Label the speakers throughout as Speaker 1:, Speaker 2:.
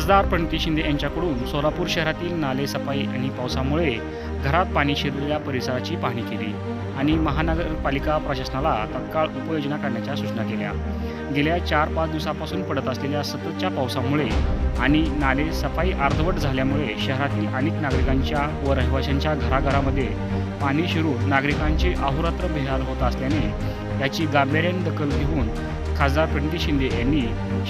Speaker 1: खासदार प्रणिती शिंदे यांच्याकडून सोलापूर शहरातील नाले सफाई आणि पावसामुळे घरात पाणी शिरलेल्या परिसराची पाहणी केली आणि महानगरपालिका प्रशासनाला तत्काळ उपाययोजना करण्याच्या सूचना केल्या. गेल्या चार पाच दिवसापासून पडत असलेल्या सततच्या पावसामुळे आणि नाले सफाई अर्धवट झाल्यामुळे शहरातील अनेक नागरिकांच्या व रहिवाशांच्या घराघरामध्ये पाणी शिरून नागरिकांचे अहोरात्र बेहाल होत असल्याने याची गांभीर्याने दखल घेऊन खासदार प्रणिती शिंदे यांनी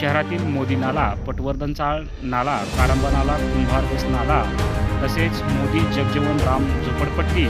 Speaker 1: शहरातील मोदी नाला पटवर्धन चाळ नाला कारंबा नाला कुंभारवस नाला तसेच मोदी जगजीवन राम झोपडपट्टी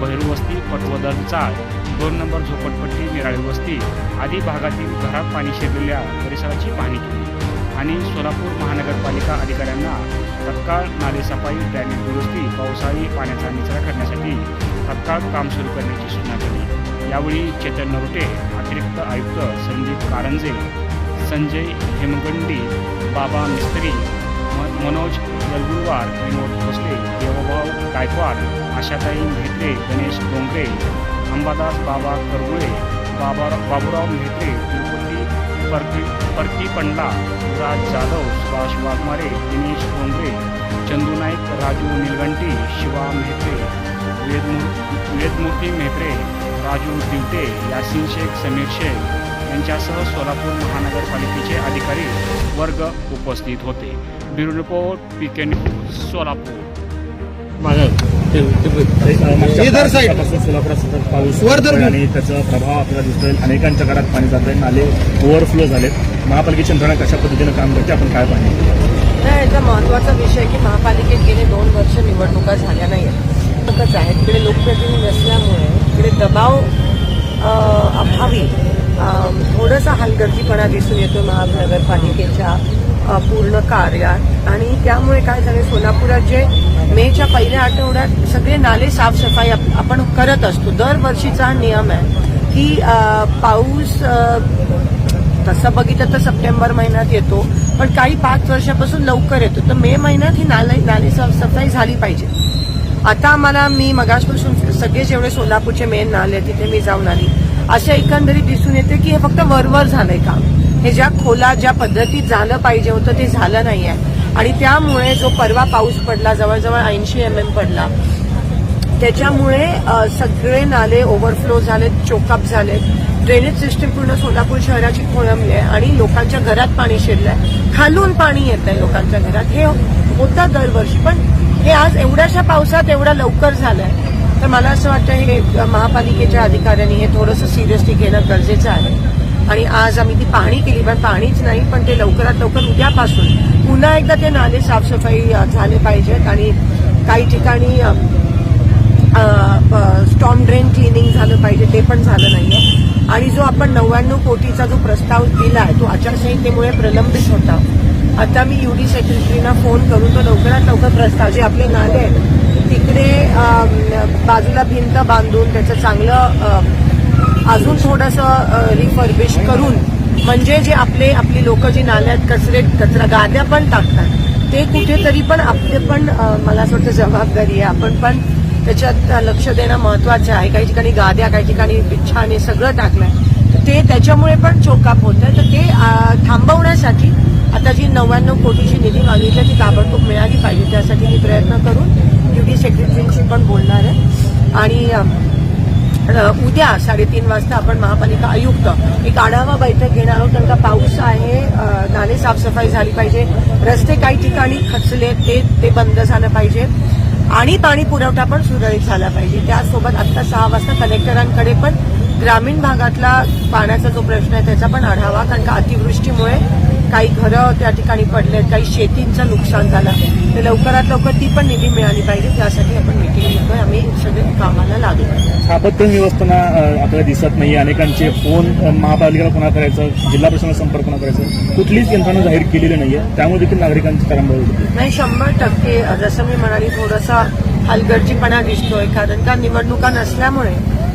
Speaker 1: बहिरवस्ती पटवर्धन चाळ दोन नंबर झोपडपट्टी निराळी वस्ती आदी भागातील घरात पाणी शिरलेल्या परिसराची पाहणी केली. आणि सोलापूर महानगरपालिका अधिकाऱ्यांना तत्काळ नालेसफाई सफाई दुरुस्ती पावसाळी पाण्याचा निचरा करण्यासाठी तत्काळ काम सुरू करण्याची सूचना केली. यावेळी चेतन नरोटे अतिरिक्त आयुक्त संदीप कारंजे संजय हेमगंडी बाबा मिस्त्री म- मनोज यलगुरवार विनोद भोसले देवभाव गायकवाड आशाताई म्हेत्रे गणेश डोंगरे अंबादास बाबा करगुळे बाबा बाबूराव म्हेत्रे तिरुपती परकी परकी पंडा राज जाधव सुभाष वाघमारे दिनेश डोंगरे चंदू नाईक राजू निलगंटी शिवा म्हेत्रे वेदमु वेदमूर्ती म्हेत्रे राजू दिवटे यासिन शेख समीर शेख यांच्यासह सोलापूर महानगरपालिकेचे अधिकारी वर्ग उपस्थित होते. Bureau report P K news Solapur.
Speaker 2: इधर
Speaker 3: सोलापुरात सतत पाऊस
Speaker 2: वर
Speaker 3: आणि त्याचा प्रभाव आपल्याला दिसतोय. अनेकांच्या घरात पाणी जात आहे नाले ओव्हरफ्लो झालेत. महापालिकेची यंत्रणा कशा पद्धतीनं काम करते आपण काय पाहिजे
Speaker 4: नाही याचा महत्त्वाचा विषय की महापालिकेत गेले दोन वर्ष निवडणुका झाल्या नाही आहेत आहे तिकडे लोकप्रतिनिधी नसल्यामुळे तिकडे दबाव अभावी. थोडंसं थोडासा हलगर्जीपणा दिसून येतो महानगरपालिकेच्या पूर्ण कार्यात. आणि त्यामुळे काय झालं सोलापुरात जे मेच्या पहिल्या आठवड्यात सगळे नाले साफसफाई आपण करत असतो. दरवर्षीचा हा नियम आहे की पाऊस तसं बघितलं तर सप्टेंबर महिन्यात येतो पण काही पाच वर्षापासून लवकर येतो. तर मे महिन्यात ही नाले नाले साफसफाई झाली पाहिजे. आता आम्हाला मी मगासपासून सगळे जेवढे सोलापूरचे मेन नाले आहेत, तिथे मी जाऊन आली. अशा एकंदरीत दिसून येते की हे फक्त वरवर झालंय काम. हे ज्या खोला ज्या पद्धतीत झालं पाहिजे होतं ते झालं नाही आहे आणि त्यामुळे जो परवा पाऊस पडला जवळजवळ ऐंशी एम एम पडला त्याच्यामुळे सगळे नाले ओव्हरफ्लो झालेत चोकअप झालेत. ड्रेनेज सिस्टीम पूर्ण सोलापूर शहराची खोळंबली आहे आणि लोकांच्या घरात पाणी शिरलंय. खालून पाणी येत आहे लोकांच्या घरात. हे होतं दरवर्षी पण हे आज एवढ्याशा पावसात एवढा लवकर झालंय. तर मला असं वाटतं हे महापालिकेच्या अधिकाऱ्यांनी हे थोडंसं सिरियसली घेणं गरजेचं आहे. आणि आज आम्ही ती पाहणी केली पण पाणीच नाही पण ते लवकरात लवकर उद्यापासून पुन्हा एकदा ते नाले साफसफाई झाले पाहिजेत. आणि काही ठिकाणी स्टॉम ड्रेन क्लिनिंग झालं पाहिजे ते पण झालं नाहीये. आणि जो आपण नव्याण्णव कोटीचा जो प्रस्ताव दिला आहे तो आचारसंहितेमुळे प्रलंबित होता. आता मी युडी सेक्रेटरीना फोन करून तो लवकरात लवकर प्रस्ताव जे आपले नाले आहेत तिकडे बाजूला भिंत बांधून त्याचं चांगलं अजून थोडंसं रिफर्बिश करून म्हणजे जे आपले आपली लोक जी नाल्यात कचरे कचरा गाद्या पण टाकतात ते कुठेतरी पण आपले पण मला असं वाटतं जबाबदारी आहे. आपण पण त्याच्यात लक्ष देणं महत्वाचं आहे. काही ठिकाणी गाद्या काही ठिकाणी बिच्छाने सगळं टाकलंय. तर ते त्याच्यामुळे पण चोकाप होत आहे तर ते थांबवण्यासाठी आता जी नव्याण्णव कोटीची निधी मागितली ती ताबडतोब मिळाली पाहिजे. त्यासाठी मी प्रयत्न करून ड्युटी सेक्रेटरींशी पण बोलणार आहे. आणि उद्या साडेतीन वाजता आपण महापालिका आयुक्त एक आढावा बैठक घेणार आहोत. कारण का पाऊस आहे नाले साफसफाई झाली पाहिजे. रस्ते काही ठिकाणी खचले ते ते बंद झालं पाहिजे. आणि पाणी पुरवठा पण सुरळीत झाला पाहिजे. त्यासोबत आत्ता सहा वाजता कलेक्टरांकडे पण ग्रामीण भागातला पाण्याचा जो प्रश्न आहे त्याचा पण आढावा. कारण का अतिवृष्टीमुळे काही घरं त्या ठिकाणी पडलेत काही शेतींचं नुकसान झालं तर लवकरात लवकर ती पण निधी मिळाली पाहिजे. त्यासाठी आपण मिटिंग घेतोय आम्ही सगळे कामाला लागू
Speaker 3: आपत्ती व्यवस्थापना अं, आपल्याला दिसत नाही अनेकांचे फोन महापालिकेला पुन्हा करायचं जिल्हा प्रशासनाला संपर्क पुन्हा करायचं कुठलीच यंत्रणा जाहीर केलेली नाहीये. त्यामुळे देखील नागरिकांची तारांबळ होते
Speaker 4: नाही शंभर टक्के. जसं मी म्हणाली थोडासा हलगर्जीपणा दिसतोय कारण का निवडणुका नसल्यामुळे